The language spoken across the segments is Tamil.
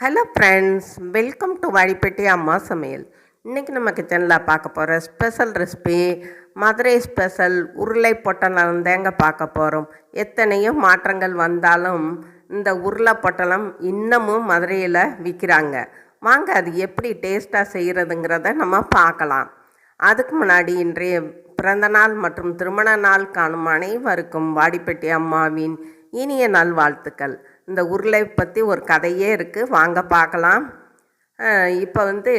Hello friends welcome to Vadipatti அம்மா சமையல் இன்றைக்கி நம்ம கிச்சனில் பார்க்க போகிற ஸ்பெஷல் ரெசிபி மதுரை ஸ்பெஷல் உருளை பொட்டலம் தேங்க பார்க்க போகிறோம் எத்தனையோ மாற்றங்கள் வந்தாலும் இந்த உருளை பொட்டலம் இன்னமும் மதுரையில் விற்கிறாங்க வாங்க அது எப்படி டேஸ்ட்டாக செய்கிறதுங்கிறத நம்ம பார்க்கலாம். அதுக்கு முன்னாடி இன்றைய பிறந்தநாள் மற்றும் திருமண நாள் காணும் அனைவருக்கும் வாடிப்பட்டி அம்மாவின் இனிய நல்வாழ்த்துக்கள். இந்த உருளை பற்றி ஒரு கதையே இருக்குது வாங்க பார்க்கலாம் இப்போ வந்து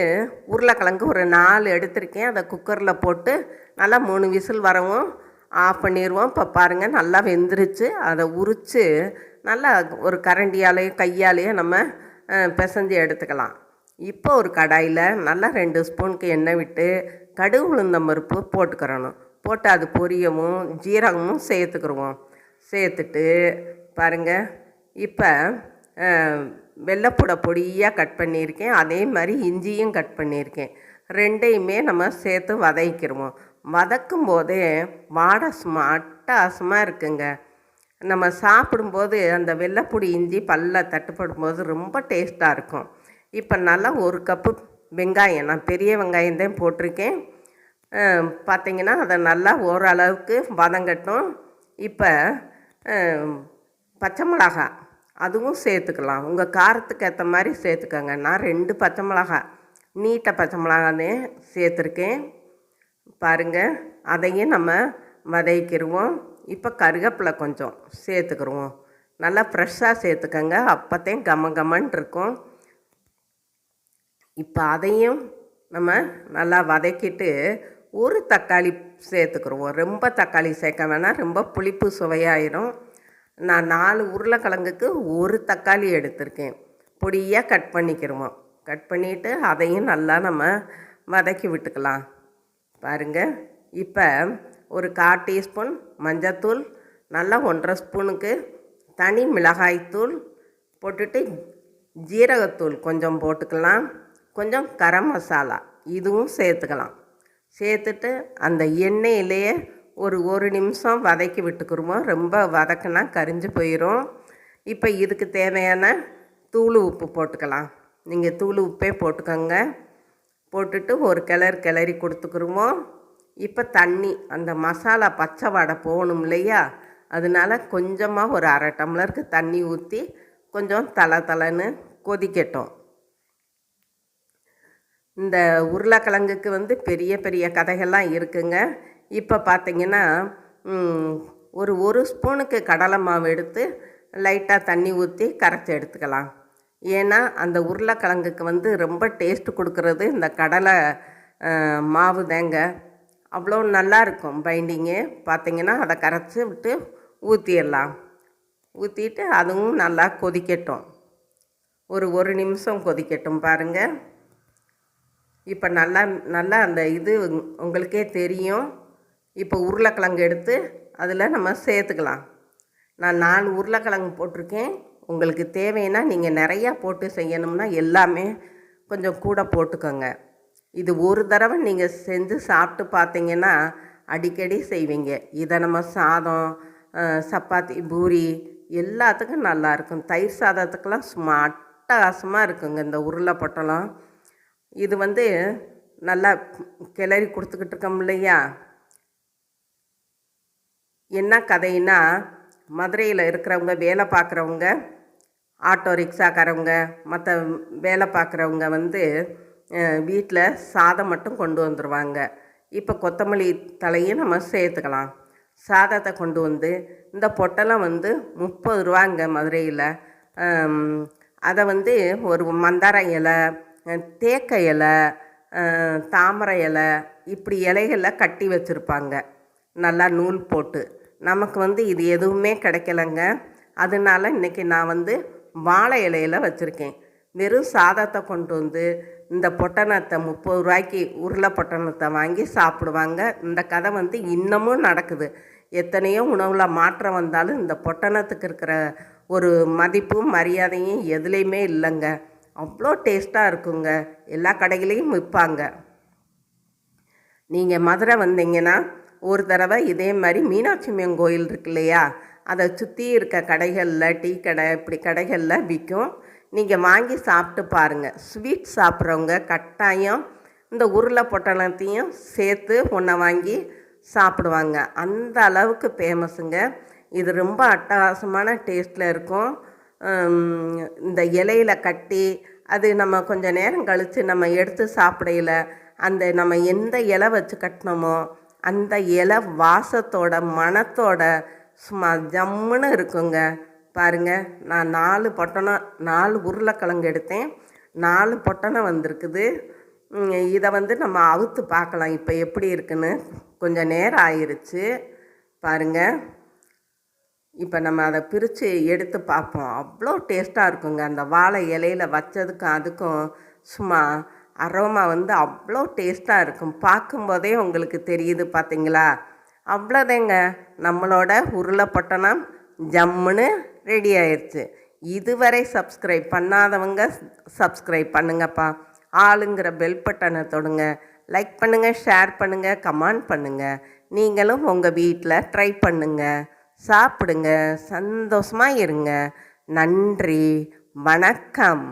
உருளைக்கிழங்கு ஒரு நாலு எடுத்திருக்கேன். அதை குக்கரில் போட்டு நல்லா மூணு விசில் வரவும் ஆஃப் பண்ணிடுவோம் இப்போ பாருங்கள் நல்லா வெந்துருச்சு. அதை உரித்து நல்லா ஒரு கரண்டியாலேயோ கையாலேயோ நம்ம பிசைஞ்சு எடுத்துக்கலாம். இப்போ ஒரு கடாயில் நல்லா ரெண்டு ஸ்பூனுக்கு எண்ணெய் விட்டு கடுகு உளுந்தம் பருப்பு போட்டுக்கிறணும். போட்டு அது பொரியவும் ஜீரகமும் சேர்த்துக்கிடுவோம் சேர்த்துட்டு பாருங்கள் இப்போ வெள்ளைப்பூடை பொடியாக கட் பண்ணியிருக்கேன். அதே மாதிரி இஞ்சியும் கட் பண்ணியிருக்கேன். ரெண்டையுமே நம்ம சேர்த்து வதக்கிடுவோம் வதக்கும் போதே வாடை சும்மா அட்டகாசமாக இருக்குங்க. நம்ம சாப்பிடும்போது அந்த வெள்ளைப்பொடி இஞ்சி பல்ல தட்டுப்படும் போது ரொம்ப டேஸ்ட்டாக இருக்கும். இப்போ நல்லா ஒரு கப்பு வெங்காயம் நான் பெரிய வெங்காயம் தான் போட்டிருக்கேன். பார்த்திங்கன்னா பார்த்தீங்கன்னா அதை நல்லா ஓரளவுக்கு வதங்கட்டும். இப்போ பச்சை மிளகா அதுவும் சேர்த்துக்கலாம். உங்கள் காரத்துக்கு ஏற்ற மாதிரி சேர்த்துக்கோங்க. நான் ரெண்டு பச்சை மிளகா நீட்ட பச்சை மிளகானே சேர்த்துருக்கேன். பாருங்கள் அதையும் நம்ம வதக்கிடுவோம் இப்போ கருவேப்பிலை கொஞ்சம் சேர்த்துக்கிருவோம். நல்லா ஃப்ரெஷ்ஷாக சேர்த்துக்கோங்க. அப்போத்தையும் கம கமன் இருக்கும். இப்போ அதையும் நம்ம நல்லா வதக்கிட்டு ஒரு தக்காளி சேர்த்துக்குருவோம். ரொம்ப தக்காளி சேர்க்க வேணாம். ரொம்ப புளிப்பு சுவையாயிரும். நான் நாலு உருளைக்கிழங்குக்கு ஒரு தக்காளி எடுத்திருக்கேன். பொடியாக கட் பண்ணிக்கிருவோம் கட் பண்ணிவிட்டு அதையும் நல்லா நம்ம வதக்கி விட்டுக்கலாம். பாருங்கள் இப்போ ஒரு கால் டீஸ்பூன் மஞ்சத்தூள் நல்லா ஒன்றரை ஸ்பூனுக்கு தனி மிளகாய்த்தூள் போட்டுட்டு ஜீரகத்தூள் கொஞ்சம் போட்டுக்கலாம். கொஞ்சம் கரம் மசாலா இதுவும் சேர்த்துக்கலாம். சேர்த்துட்டு அந்த எண்ணெயிலேயே ஒரு ஒரு நிமிஷம் வதக்கி விட்டுக்குருவோம் ரொம்ப வதக்குனா கரிஞ்சு போயிடும் இப்போ இதுக்கு தேவையான தூள் உப்பு போட்டுக்கலாம். நீங்கள் தூள் உப்பே போட்டுக்கோங்க. போட்டுட்டு ஒரு கிளறு கிளறி கொடுத்துக்குருவோம் இப்போ தண்ணி அந்த மசாலா பச்சை வடை போகணும் இல்லையா? அதனால கொஞ்சமாக ஒரு அரை டம்ளருக்கு தண்ணி ஊற்றி கொஞ்சம் தலை தலைன்னு கொதிக்கட்டும். இந்த உருளைக்கிழங்குக்கு வந்து பெரிய பெரிய கதைகள்லாம் இருக்குங்க. இப்போ பார்த்தீங்கன்னா ஒரு ஒரு ஸ்பூனுக்கு கடலை மாவு எடுத்து லைட்டாக தண்ணி ஊற்றி கரைச்சி எடுத்துக்கலாம். ஏன்னா அந்த உருளைக்கிழங்குக்கு வந்து ரொம்ப டேஸ்ட்டு கொடுக்கறது இந்த கடலை மாவு தேங்க. அவ்வளோ நல்லாயிருக்கும் பைண்டிங்கு பார்த்திங்கன்னா அதை கரைச்சி விட்டு ஊற்றிடலாம் ஊற்றிட்டு அதுவும் நல்லா கொதிக்கட்டும். ஒரு ஒரு நிமிஷம் கொதிக்கட்டும் பாருங்கள் இப்போ நல்லா நல்லா அந்த இது உங்களுக்கே தெரியும். இப்போ உருளைக்கிழங்கு எடுத்து அதில் நம்ம சேர்த்துக்கலாம். நான் நாலு உருளைக்கிழங்கு போட்டிருக்கேன். உங்களுக்கு தேவைன்னா நீங்கள் நிறையா போட்டு செய்யணும்னா எல்லாமே கொஞ்சம் கூட போட்டுக்கோங்க. இது ஒரு தடவை நீங்கள் செஞ்சு சாப்பிட்டு பார்த்தீங்கன்னா அடிக்கடி செய்வீங்க. இதை நம்ம சாதம் சப்பாத்தி பூரி எல்லாத்துக்கும் நல்லாயிருக்கும் தயிர் சாதத்துக்கெல்லாம் சும்மா அட்டகாசமாக இருக்குங்க இந்த உருளை பொட்டலம். இது வந்து நல்லா கிளறி கொடுத்துக்கிட்டு இருக்கோம் இல்லையா? என்ன கதைன்னா மதுரையில் இருக்கிறவங்க வேலை பார்க்குறவங்க ஆட்டோ ரிக்ஷாக்காரவங்க மற்ற வேலை பார்க்குறவங்க வந்து வீட்டில் சாதம் மட்டும் கொண்டு வந்துடுவாங்க இப்போ கொத்தமல்லி தலையும் நம்ம சேர்த்துக்கலாம். சாதத்தை கொண்டு வந்து இந்த பொட்டெல்லாம் வந்து முப்பது ரூபாங்க மதுரையில். அதை வந்து ஒரு மந்தார இலை தேக்க இலை தாமரை இலை இப்படி இலைகளில் கட்டி வச்சுருப்பாங்க. நல்லா நூல் போட்டு. நமக்கு வந்து இது எதுவுமே கிடைக்கலங்க. அதனால இன்றைக்கி நான் வந்து வாழை இலையில வச்சுருக்கேன். வெறும் சாதத்தை கொண்டு வந்து இந்த பொட்டணத்தை முப்பது ரூபாய்க்கு உருளை பொட்டணத்தை வாங்கி சாப்பிடுவாங்க. இந்த கதை வந்து இன்னமும் நடக்குது. எத்தனையோ உணவில் மாற்றம் வந்தாலும் இந்த பொட்டணத்துக்கு இருக்கிற ஒரு மதிப்பும் மரியாதையும் எதுலேயுமே இல்லைங்க. அவ்வளோ டேஸ்ட்டாக இருக்குங்க. எல்லா கடைகளையும் விற்பாங்க நீங்கள் மதுரை வந்தீங்கன்னா ஒரு தடவை இதே மாதிரி மீனாட்சி அம்மன் கோயில் இருக்கு இல்லையா? அதை சுற்றி இருக்க கடைகளில் டீ கடை இப்படி கடைகளில் விற்கும் நீங்கள் வாங்கி சாப்பிட்டு பாருங்கள் ஸ்வீட் சாப்பிட்றவங்க கட்டாயம் இந்த உருளை பொட்டலத்தையும் சேர்த்து ஒன்றை வாங்கி சாப்பிடுவாங்க. அந்த அளவுக்கு ஃபேமஸுங்க இது ரொம்ப அட்டகாசமான டேஸ்ட்டில் இருக்கும். இந்த இலையில கட்டி அது நம்ம கொஞ்சம் நேரம் கழித்து நம்ம எடுத்து சாப்பிடையில அந்த நம்ம எந்த இலை வச்சு கட்டினோமோ அந்த இலை வாசத்தோட மணத்தோட சும்மா ஜம்முன்னு இருக்குங்க. பாருங்க நான் நாலு பொட்டணம் நாலு உருளைக்கிழங்கு எடுத்தேன். நாலு பொட்டணம் வந்திருக்குது. இதை வந்து நம்ம அவுத்து பார்க்கலாம். இப்போ எப்படி இருக்குன்னு கொஞ்சம் நேரம் ஆயிடுச்சு பாருங்கள் இப்போ நம்ம அதை பிரித்து எடுத்து பார்ப்போம். அவ்வளோ டேஸ்ட்டாக இருக்குங்க. அந்த வாழை இலையில வச்சதுக்கும் அதுக்கும் சும்மா அரோமா வந்து அவ்வளோ டேஸ்ட்டாக இருக்கும். பார்க்கும்போதே உங்களுக்கு தெரியுது பார்த்தீங்களா அவ்வளோதேங்க. நம்மளோட உருளைப்பட்டணம் ஜம்முன்னு ரெடி ஆயிடுச்சு இதுவரை சப்ஸ்கிரைப் பண்ணாதவங்க சப்ஸ்கிரைப் பண்ணுங்கப்பா. ஆளுங்கிற பெல் பட்டனை தொடுங்க. லைக் பண்ணுங்கள் ஷேர் பண்ணுங்கள் கமெண்ட் பண்ணுங்கள் நீங்களும் உங்கள் வீட்டில் ட்ரை பண்ணுங்கள் சாப்பிடுங்க. சந்தோஷமாக இருங்க. நன்றி. வணக்கம்.